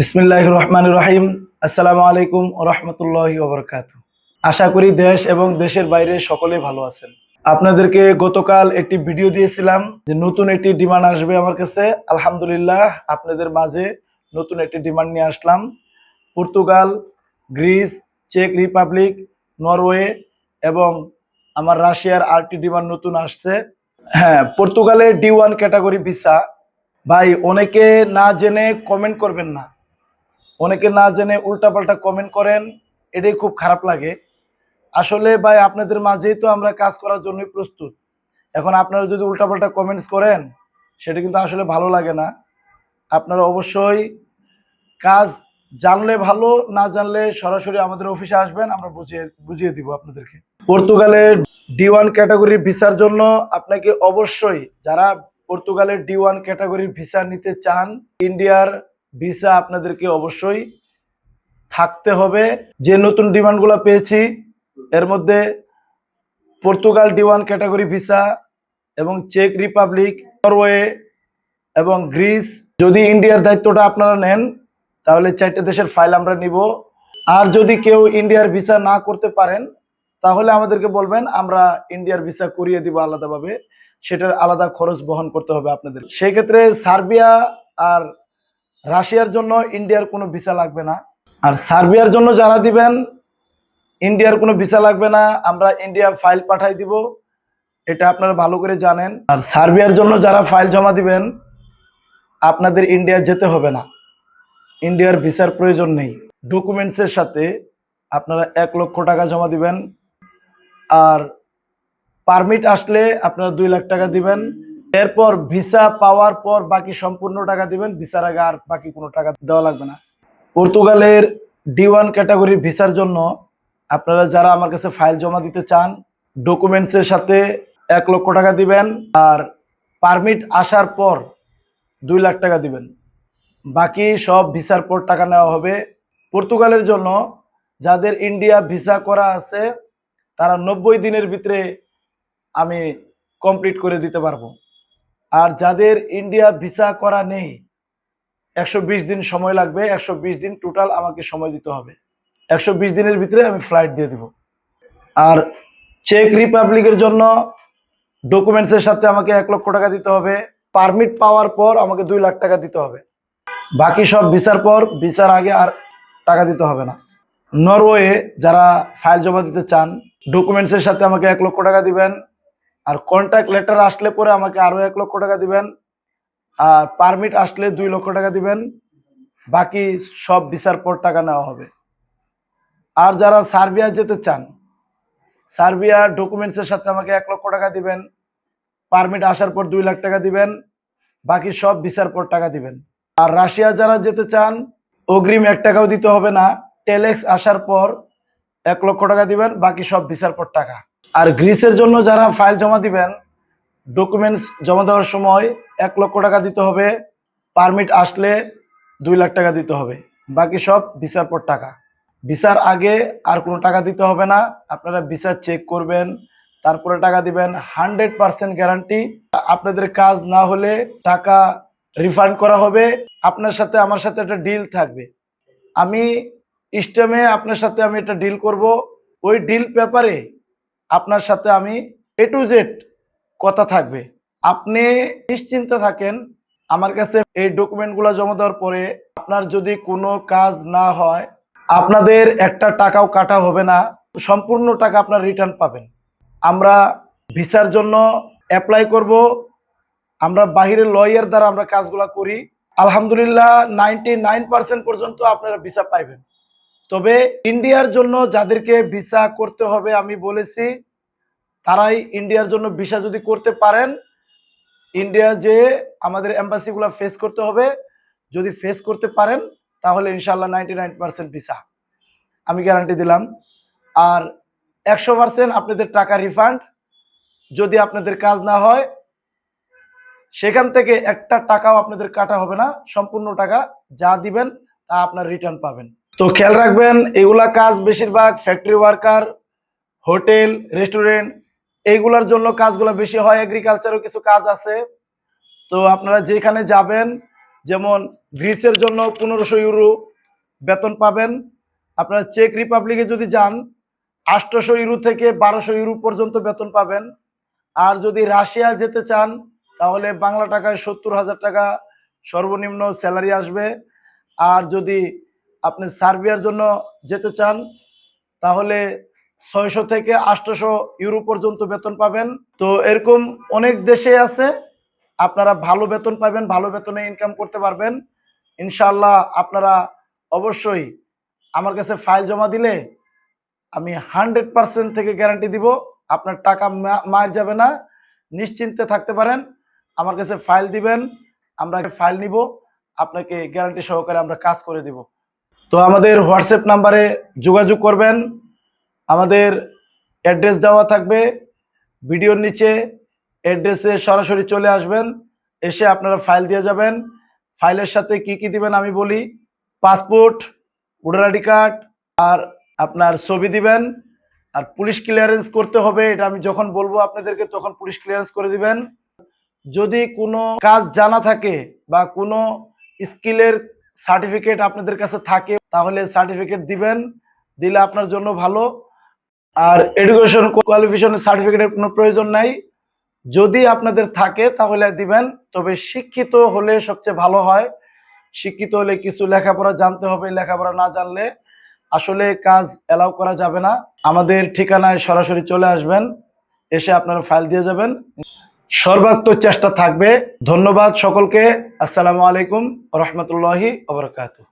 বিসমিল্লাহ রহমান রহিম আসসালামু আলাইকুম রহমতুল্লাহ ওবরকাত আশা করি দেশ এবং দেশের বাইরে সকলে ভালো আছেন। আপনাদেরকে গতকাল একটি ভিডিও দিয়েছিলাম যে নতুন একটি ডিমান্ড আসবে আমার কাছে। আলহামদুলিল্লাহ আপনাদের মাঝে নতুন একটি ডিমান্ড নিয়ে আসলাম। পর্তুগাল, গ্রিস, চেক রিপাবলিক, নরওয়ে এবং আমার রাশিয়ার আরটি ডিমান্ড নতুন আসছে। হ্যাঁ পর্তুগালে ডি ওয়ান ক্যাটাগরি ভিসা। ভাই, অনেকে না জেনে কমেন্ট করবেন না। অনেকে না জেনে উল্টাপাল্টা কমেন্ট করেন, এটাই খুব খারাপ লাগে। আসলে ভাই, আপনাদের মাঝেই তো আমরা কাজ করার জন্যই প্রস্তুত। এখন আপনারা যদি উল্টাপাল্টা কমেন্টস করেন, সেটা কিন্তু আসলে ভালো লাগে না। আপনারা অবশ্যই কাজ জানলে ভালো, না জানলে সরাসরি আমাদের অফিসে আসবেন, আমরা বুঝিয়ে বুঝিয়ে দিব আপনাদেরকে। পর্তুগালের ডি ওয়ান ক্যাটাগরির ভিসার জন্য আপনাকে অবশ্যই, যারা পর্তুগালের ডি ওয়ান ক্যাটাগরির ভিসা নিতে চান, ইন্ডিয়ার ভিসা আপনাদেরকে অবশ্যই থাকতে হবে। যে নতুন ডিমান্ডগুলো পেয়েছি, এর মধ্যে Portugal D one category visa এবং চেক রিপাবলিক নরওয়ে এবং গ্রিস যদি ইন্ডিয়ার দায়িত্বটা আপনারা নেন, তাহলে চারটে দেশের ফাইল আমরা নিব। আর যদি কেউ ইন্ডিয়ার ভিসা না করতে পারেন, তাহলে আমাদেরকে বলবেন, আমরা ইন্ডিয়ার ভিসা করিয়ে দিব আলাদাভাবে। সেটার আলাদা খরচ বহন করতে হবে আপনাদের। সেক্ষেত্রে সার্বিয়া আর রাশিয়ার জন্য ইন্ডিয়ার কোনো ভিসা লাগবে না। আর সার্বিয়ার জন্য যারা দিবেন, ইন্ডিয়ার কোনো ভিসা লাগবে না। আমরা ইন্ডিয়া ফাইল পাঠাই দিব। এটা আপনারা ভালো করে জানেন। আর সার্বিয়ার জন্য যারা ফাইল জমা দিবেন, আপনাদের ইন্ডিয়া যেতে হবে না। ইন্ডিয়ার ভিসার প্রয়োজন নেই। ডকুমেন্টসের সাথে আপনারা এক লক্ষ টাকা জমা দিবেন। আর পারমিট আসলে আপনারা দুই লাখ টাকা দিবেন। এরপর ভিসা পাওয়ার পর বাকি সম্পূর্ণ টাকা দিবেন, ভিসার আগে আর বাকি কোনো টাকা দেওয়া লাগবে না। পর্তুগালের ডি ওয়ান ক্যাটাগরির ভিসার জন্য আপনারা যারা আমার কাছে ফাইল জমা দিতে চান ডকুমেন্টসের সাথে এক লক্ষ টাকা দিবেন আর পারমিট আসার পর দুই লাখ টাকা দিবেন। বাকি সব ভিসার পর টাকা নেওয়া হবে। পর্তুগালের জন্য যাদের ইন্ডিয়া ভিসা করা আছে, তারা নব্বই দিনের ভিতরে আমি কমপ্লিট করে দিতে পারব। আর যাদের ইন্ডিয়া ভিসা করা নেই, একশো বিশ দিন সময় লাগবে, একশো বিশ দিন টোটাল আমাকে সময় দিতে হবে। একশো বিশ দিনের ভিতরে আমি ফ্লাইট দিয়ে দেব। আর চেক রিপাবলিকের জন্য ডকুমেন্টসের সাথে আমাকে এক লক্ষ টাকা দিতে হবে। পারমিট পাওয়ার পর আমাকে দুই লাখ টাকা দিতে হবে। বাকি সব ভিসার পর ভিসার আগে আর টাকা দিতে হবে না। নরওয়ে যারা ফাইল জমা দিতে চান ডকুমেন্টসের সাথে আমাকে এক লক্ষ টাকা দিবেন। আর কন্ট্যাক্ট লেটার আসলে পরে আমাকে আরও এক লক্ষ টাকা দিবেন, আর পারমিট আসলে দুই লক্ষ টাকা দিবেন, বাকি সব ভিসার পর টাকা নেওয়া হবে। আর যারা সার্বিয়া যেতে চান, সার্বিয়া ডকুমেন্টসের সাথে আমাকে এক লক্ষ টাকা দিবেন পারমিট আসার পর দুই লাখ টাকা দিবেন, বাকি সব ভিসার পর টাকা দিবেন। আর রাশিয়া যারা যেতে চান, অগ্রিম এক টাকাও দিতে হবে না টেলেক্স আসার পর এক লক্ষ টাকা দিবেন, বাকি সব ভিসার পর টাকা। আর গ্রিসের জন্য যারা ফাইল জমা দিবেন ডকুমেন্টস জমা দেওয়ার সময় এক লক্ষ টাকা দিতে হবে পারমিট আসলে দুই লাখ টাকা দিতে হবে। বাকি সব ভিসার পর টাকা। ভিসার আগে আর কোনো টাকা দিতে হবে না, আপনারা ভিসা চেক করবেন, তারপরে টাকা দিবেন হান্ড্রেড পার্সেন্ট গ্যারান্টি আপনাদের কাজ না হলে টাকা রিফান্ড করা হবে, আপনার সাথে আমার সাথে একটা ডিল থাকবে। আমি স্টেমে আপনার সাথে আমি একটা ডিল করব। ওই ডিল পেপারে আপনার সাথে আমি এ টু জেড কথা থাকবে। আপনি নিশ্চিন্ত থাকেন, আমার কাছে এই ডকুমেন্টগুলো জমা দেওয়ার পরে আপনার যদি কোনো কাজ না হয়, আপনাদের একটা টাকাও কাটা হবে না, সম্পূর্ণ টাকা আপনার রিটার্ন পাবেন। আমরা ভিসার জন্য অ্যাপ্লাই করব, আমরা বাহিরের লয়ার দ্বারা আমরা কাজগুলো করি। আলহামদুলিল্লাহ নাইনটি নাইন পার্সেন্ট পর্যন্ত আপনারা ভিসা পাইবেন। তবে ইন্ডিয়ার জন্য যাদেরকে ভিসা করতে হবে আমি বলেছি তারাই ইন্ডিয়ার জন্য ভিসা যদি করতে পারেন ইন্ডিয়া যে আমাদের এম্বাসিগুলো ফেস করতে হবে, যদি ফেস করতে পারেন, তাহলে ইনশাল্লাহ নাইনটি নাইন পার্সেন্ট ভিসা আমি গ্যারান্টি দিলাম। আর একশো পার্সেন্ট আপনাদের টাকা রিফান্ড যদি আপনাদের কাজ না হয়, সেখান থেকে একটা টাকাও আপনাদের কাটা হবে না, সম্পূর্ণ টাকা যা দিবেন, তা আপনার রিটার্ন পাবেন। তো খেয়াল রাখবেন, এগুলা কাজ বেশিরভাগ ফ্যাক্টরি ওয়ার্কার হোটেল রেস্টুরেন্ট এইগুলার জন্য কাজগুলো বেশি হয় এগ্রিকালচারও কিছু কাজ আছে। তো আপনারা যেখানে যাবেন, যেমন গ্রিসের জন্য পনেরোশো ইউরো বেতন পাবেন। আপনারা চেক রিপাবলিকে যদি যান আটশোশো ইউরো থেকে বারোশো ইউরো পর্যন্ত বেতন পাবেন। আর যদি রাশিয়া যেতে চান, তাহলে বাংলা টাকায় সত্তর হাজার টাকা সর্বনিম্ন স্যালারি আসবে। আর যদি আপনি সার্বিয়ার জন্য যেতে চান, তাহলে ছয়শো থেকে আটশোশো ইউরো পর্যন্ত বেতন পাবেন। তো এরকম অনেক দেশে আছে, আপনারা ভালো বেতন পাবেন, ভালো বেতনে ইনকাম করতে পারবেন। ইনশাল্লাহ আপনারা অবশ্যই আমার কাছে ফাইল জমা দিলে আমি হান্ড্রেড পার্সেন্ট থেকে গ্যারান্টি দিব, আপনার টাকা মার যাবে না, নিশ্চিন্তে থাকতে পারেন। আমার কাছে ফাইল দিবেন, আমরা ফাইল নিব, আপনাকে গ্যারান্টি সহকারে আমরা কাজ করে দিব। তো আমাদের হোয়াটসঅ্যাপ নাম্বারে যোগাযোগ করবেন। আমাদের অ্যাড্রেস দেওয়া থাকবে। ভিডিওর নিচে অ্যাড্রেসে সরাসরি চলে আসবেন। এসে আপনারা ফাইল দিয়ে যাবেন। ফাইলের সাথে কি কি দিবেন আমি বলি। পাসপোর্ট ভোটার আইডি কার্ড আর আপনার ছবি দিবেন। আর পুলিশ ক্লিয়ারেন্স করতে হবে, এটা আমি যখন বলব আপনাদেরকে তখন পুলিশ ক্লিয়ারেন্স করে দিবেন। যদি কোনো কাজ জানা থাকে বা কোনো স্কিলের সার্টিফিকেট আপনাদের কাছে থাকে, তাহলে সার্টিফিকেট দিবেন। দিলে আপনার জন্য ভালো। আর এডুকেশন কোয়ালিফিকেশনের সার্টিফিকেটের কোনো প্রয়োজন নাই। যদি আপনাদের থাকে, তাহলে দিবেন। তবে শিক্ষিত হলে সবচেয়ে ভালো হয়। শিক্ষিত হলে কিছু লেখাপড়া জানতে হবে, লেখাপড়া না জানলে আসলে কাজ অ্যালাউ করা যাবে না। আমাদের ঠিকানায় সরাসরি চলে আসবেন, এসে আপনারা ফাইল দিয়ে যাবেন। সর্বাত্মক চেষ্টা থাকবে। ধন্যবাদ সকলকে। আসসালামু আলাইকুম রহমতুল্লাহি ওবরাকাতুহ